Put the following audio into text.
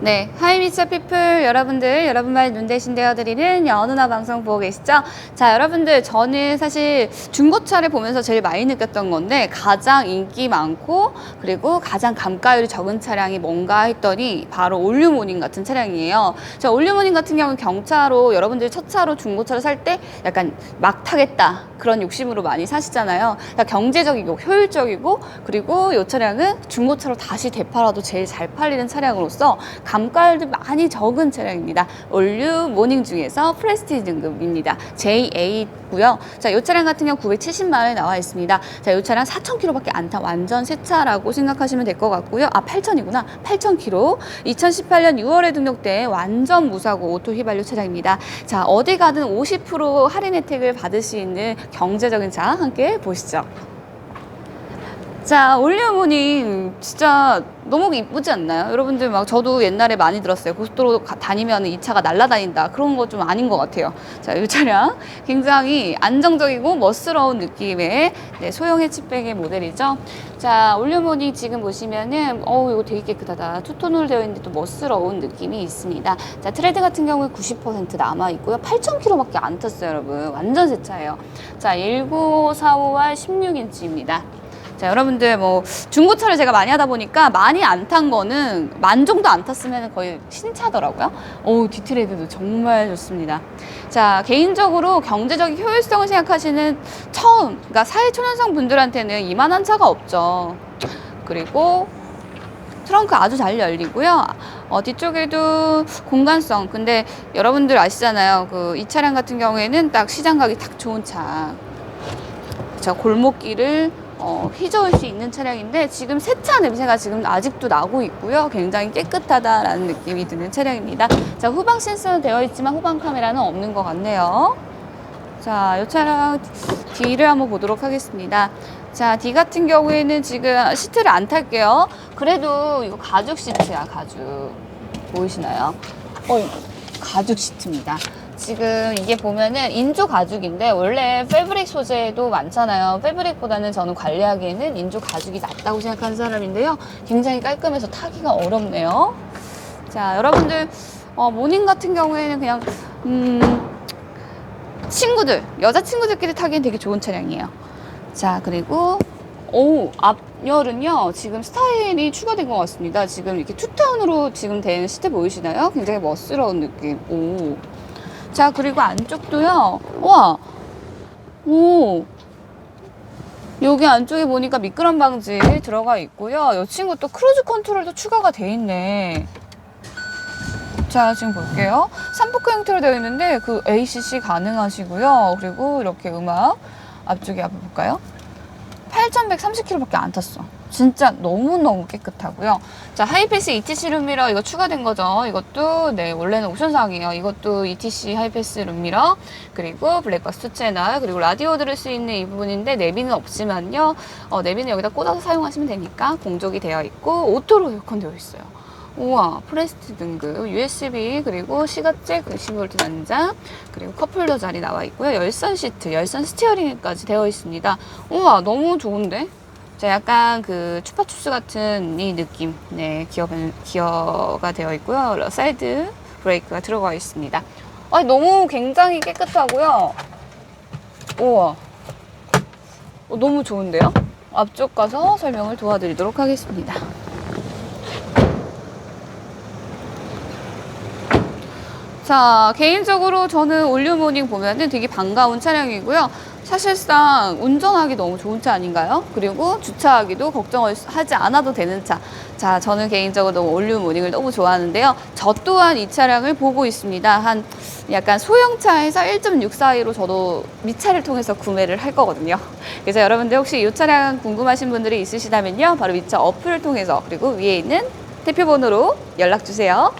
네, 하이미스 피플 여러분들, 여러분말 눈 대신 되어드리는 연우나 방송 보고 계시죠? 자, 여러분들, 저는 사실 중고차를 보면서 제일 많이 느꼈던 건데 가장 인기 많고 그리고 가장 감가율이 적은 차량이 뭔가 했더니 바로 올류모닝 같은 차량이에요. 자, 올류모닝 같은 경우는 경차로 여러분들이 첫 차로 중고차를 살 때 약간 막 타겠다 그런 욕심으로 많이 사시잖아요. 그러니까 경제적이고 효율적이고 그리고 이 차량은 중고차로 다시 되팔아도 제일 잘 팔리는 차량으로서 감가율도 많이 적은 차량입니다. 올류 모닝 중에서 프레스티지 등급입니다. JA고요. 자, 이 차량 같은 경우 970만 원에 나와 있습니다. 자, 이 차량 4,000km밖에 안 탄 완전 새 차라고 생각하시면 될 것 같고요. 아, 8,000이구나. 8,000km. 2018년 6월에 등록된 완전 무사고 오토 휘발유 차량입니다. 자, 어디 가든 50% 할인 혜택을 받을 수 있는 경제적인 차 함께 보시죠. 자, 올리오모닝 진짜 너무 이쁘지 않나요? 여러분들 막 저도 옛날에 많이 들었어요. 고속도로 가- 다니면 이 차가 날아다닌다. 그런 거 좀 아닌 것 같아요. 자, 이 차량 굉장히 안정적이고 멋스러운 느낌의 네, 소형 해치백의 모델이죠. 자, 올리오모닝 지금 보시면은 어우 이거 되게 깨끗하다. 투톤으로 되어 있는데 또 멋스러운 느낌이 있습니다. 자, 트레드 같은 경우에 90% 남아 있고요. 8,000km밖에 안 탔어요, 여러분. 완전 새 차예요. 자, 1945R 16인치입니다. 자, 여러분들 뭐 중고차를 제가 많이 하다 보니까 많이 안 탄 거는 만 정도 안 탔으면 거의 신차더라고요. 오, 디트레드도 정말 좋습니다. 자, 개인적으로 경제적인 효율성을 생각하시는 처음, 그러니까 사회초년생 분들한테는 이만한 차가 없죠. 그리고 트렁크 아주 잘 열리고요. 어, 뒤쪽에도 공간성. 근데 여러분들 아시잖아요. 그 이 차량 같은 경우에는 딱 시장 가기 딱 좋은 차. 자, 골목길을 어, 휘저을 수 있는 차량인데 지금 세차 냄새가 지금 아직도 나고 있고요. 굉장히 깨끗하다라는 느낌이 드는 차량입니다. 자, 후방 센서는 되어 있지만 후방 카메라는 없는 것 같네요. 자, 이 차량 뒤를 한번 보도록 하겠습니다. 자, D 같은 경우에는 지금 시트를 안 탈게요. 그래도 이거 가죽 시트야, 가죽. 보이시나요? 어, 가죽 시트입니다. 지금 이게 보면은 인조 가죽인데 원래 패브릭 소재도 많잖아요. 패브릭보다는 저는 관리하기에는 인조 가죽이 낫다고 생각하는 사람인데요. 굉장히 깔끔해서 타기가 어렵네요. 자, 여러분들 어, 모닝 같은 경우에는 그냥 음, 친구들, 여자 친구들끼리 타기엔 되게 좋은 차량이에요. 자, 그리고 오, 앞열은요, 지금 스타일이 추가된 것 같습니다. 지금 이렇게 투톤으로 지금 된 시트 보이시나요? 굉장히 멋스러운 느낌. 오. 자, 그리고 안쪽도요, 와, 오. 여기 안쪽에 보니까 미끄럼 방지 들어가 있고요. 이 친구 또 크루즈 컨트롤도 추가가 돼 있네. 자, 지금 볼게요. 3포크 형태로 되어 있는데 그 ACC 가능하시고요. 그리고 이렇게 음악 앞쪽에 앞에 볼까요? 8,130km밖에 안 탔어. 진짜 너무너무 깨끗하고요. 자, 하이패스 ETC 룸미러 이거 추가된 거죠. 이것도 네, 원래는 옵션사항이에요. 이것도 ETC 하이패스 룸미러 그리고 블랙박스 2 채널 그리고 라디오 들을 수 있는 이 부분인데 내비는 없지만요. 어, 내비는 여기다 꽂아서 사용하시면 되니까 공족이 되어 있고 오토로 에어컨 되어 있어요. 우와, 프레스티 등급, USB, 그리고 시가잭 90V 단자, 그리고 컵홀더 자리 나와 있고요. 열선 시트, 열선 스티어링까지 되어 있습니다. 우와, 너무 좋은데? 자, 약간 그 추파춥스 같은 이 느낌, 네, 기어, 기어가 되어 있고요. 사이드 브레이크가 들어가 있습니다. 아니, 너무 굉장히 깨끗하고요. 우와, 어, 너무 좋은데요? 앞쪽 가서 설명을 도와드리도록 하겠습니다. 자, 개인적으로 저는 올류모닝 보면은 되게 반가운 차량이고요. 사실상 운전하기 너무 좋은 차 아닌가요? 그리고 주차하기도 걱정을 하지 않아도 되는 차. 자, 저는 개인적으로 올류 모닝을 너무 좋아하는데요. 저 또한 이 차량을 보고 있습니다. 한 약간 소형차에서 1.6 사이로 저도 미차를 통해서 구매를 할 거거든요. 그래서 여러분들 혹시 이 차량 궁금하신 분들이 있으시다면요. 바로 미차 어플을 통해서 그리고 위에 있는 대표 번호로 연락 주세요.